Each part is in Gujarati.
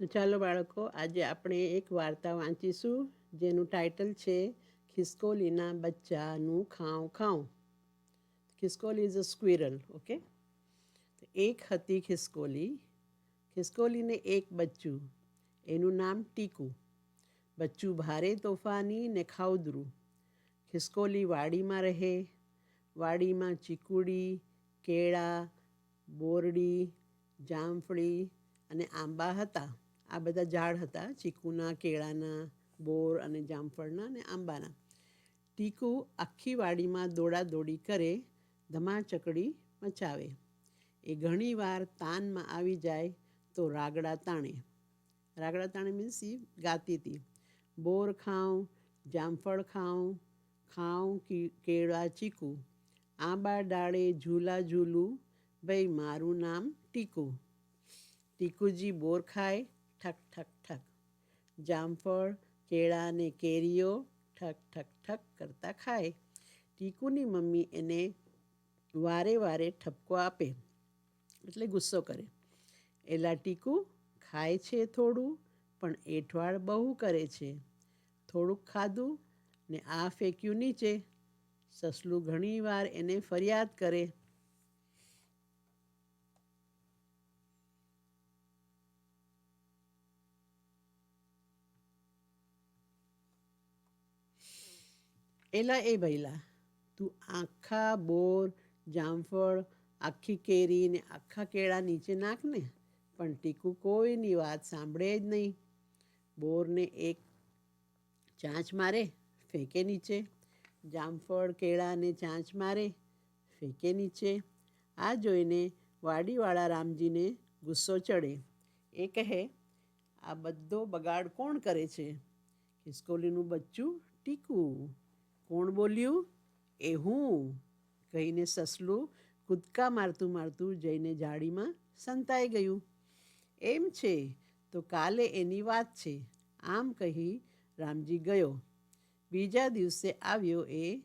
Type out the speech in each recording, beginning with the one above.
તો ચાલો બાળકો, આજે આપણે એક વાર્તા વાંચીશું, જેનું ટાઇટલ છે, ખિસકોલીના બચ્ચાનું ખાઉં ખાઉં. ખિસકોલી ઇઝ અ સ્ક્વિરલ ઓકે એક હતી ખિસકોલી. ખિસકોલીને એક બચ્ચું, એનું નામ ટીકુ. બચ્ચું ભારે તોફાની ને ખાઉદરું ખિસકોલી વાડીમાં રહે. વાડીમાં ચીકુડી, કેળા, બોરડી, જામફળી અને આંબા હતા. આ બધા ઝાડ હતા, ચીકુના, કેળાના, બોર અને જામફળના અને આંબાના. ટીકુ આખી વાડીમાં દોડાદોડી કરે ધમાચકડી મચાવે. એ ઘણીવાર તાનમાં આવી જાય તો રાગડા તાણે. રાગડા તાણે મીન્સ એ ગાતી હતી. બોર ખાઉં, જામફળ ખાઉં ખાઉં કેળા ચીકુ. આંબા ડાળે ઝૂલા ઝૂલું, ભાઈ મારું નામ ટીકુ. ટીકુજી બોર ખાય ઠક ઠક ઠક. જામફળ, કેળા અને કેરીઓ ઠક ઠક ઠક કરતા ખાય. ટીકુની મમ્મી એને વારે વારે ઠપકો આપે એટલે ગુસ્સો કરે. એલા ટીકુ ખાય છે થોડું, પણ એઠવાડ બહુ કરે છે. થોડુંક ખાધું ને આ ફેંક્યું નીચે. સસલું ઘણીવાર એને ફરિયાદ કરે. એલા એ ભૈલા તું આખા બોર, જામફળ, આખી કેરી ને આખા કેળા નીચે નાખ ને, પણ ટીકુ કોઈની વાત સાંભળે જ નહીં. બોરને એક ચાંચ મારે, ફેંકે નીચે. જામફળ, કેળાને ચાંચ મારે, ફેંકે નીચે. આ જોઈને વાડીવાળા રામજીને ગુસ્સો ચડે. એ કહે, આ બધો બગાડ કોણ કરે છે? ખિસકોલીનું બચ્ચું ટીકું. કોણ બોલ્યું? એ હું. કહીને સસલું કૂદકા મારતું મારતું જઈને જાળીમાં સંતાઈ ગયું. એમ છે, તો કાલે એની વાત છે. આમ કહી રામજી ગયો. બીજા દિવસે આવ્યો એ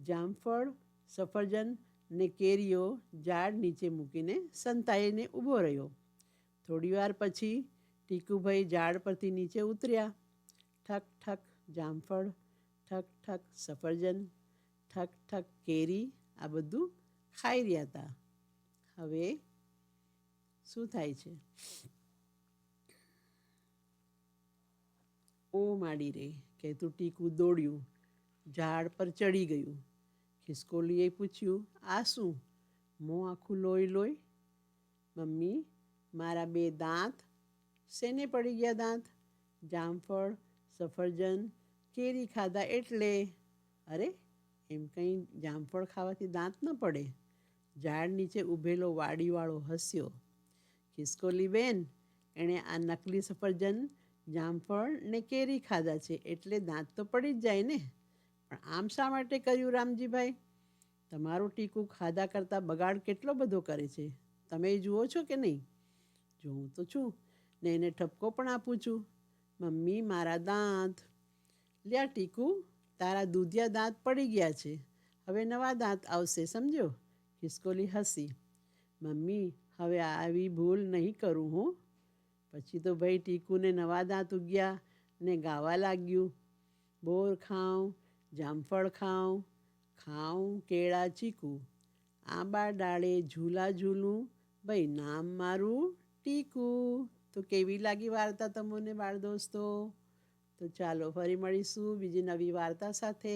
જામફળ, સફરજન ને કેરીઓ ઝાડ નીચે મૂકીને સંતાઈને ઊભો રહ્યો. થોડીવાર પછી ટીકુભાઈ ઝાડ પરથી નીચે ઉતર્યા. ઠક ઠક, જામફળ ઠક ઠક સફરજન, ઠક ઠક કેરી, આ બધું ખાઈ રહ્યા હતા. હવે શું થાય છે? ઓ માડી રે કહેતું ટીકું દોડ્યું, ઝાડ પર ચડી ગયું. ખિસકોલીએ પૂછ્યું, આ શું? મોં આખું લોહી લોહી? મમ્મી, મારા બે દાંત? શેને પડી ગયા દાંત? જામફળ, સફરજન કેરી ખાધા એટલે, અરે, એમ કંઈ જામફળ ખાવાથી દાંત ન પડે. ઝાડ નીચે ઊભેલો વાડીવાળો હસ્યો. ખિસકોલી બેન, એણે આ નકલી સફરજન, જામફળ ને કેરી ખાધા છે એટલે દાંત તો પડી જ જાય ને. પણ આમ શા માટે કર્યું રામજીભાઈ? તમારું ટીકું ખાધા કરતાં બગાડ કેટલો બધો કરે છે. તમે જુઓ છો કે નહીં? જોઉં તો છું ને એને ઠપકો પણ આપું છું. મમ્મી, મારા દાંત. લ્યા ટીકુ, તારા દૂધિયા દાંત પડી ગયા છે. હવે નવા દાંત આવશે સમજો ખિસકોલી હસી. મમ્મી, હવે આવી ભૂલ નહીં કરું હું. પછી તો ભાઈ ટીકુને નવા દાંત ઉગ્યા ને ગાવા લાગ્યું. બોર ખાઉં, જામફળ ખાઉં ખાઉં કેળા ચીકુ. આંબા ડાળે ઝૂલા ઝૂલું. ભાઈ નામ મારું ટીકું. તો કેવી લાગી વાર્તા તમને બાળ દોસ્તો? તો ચાલો ફરી મળીશું બીજી નવી વાર્તા સાથે.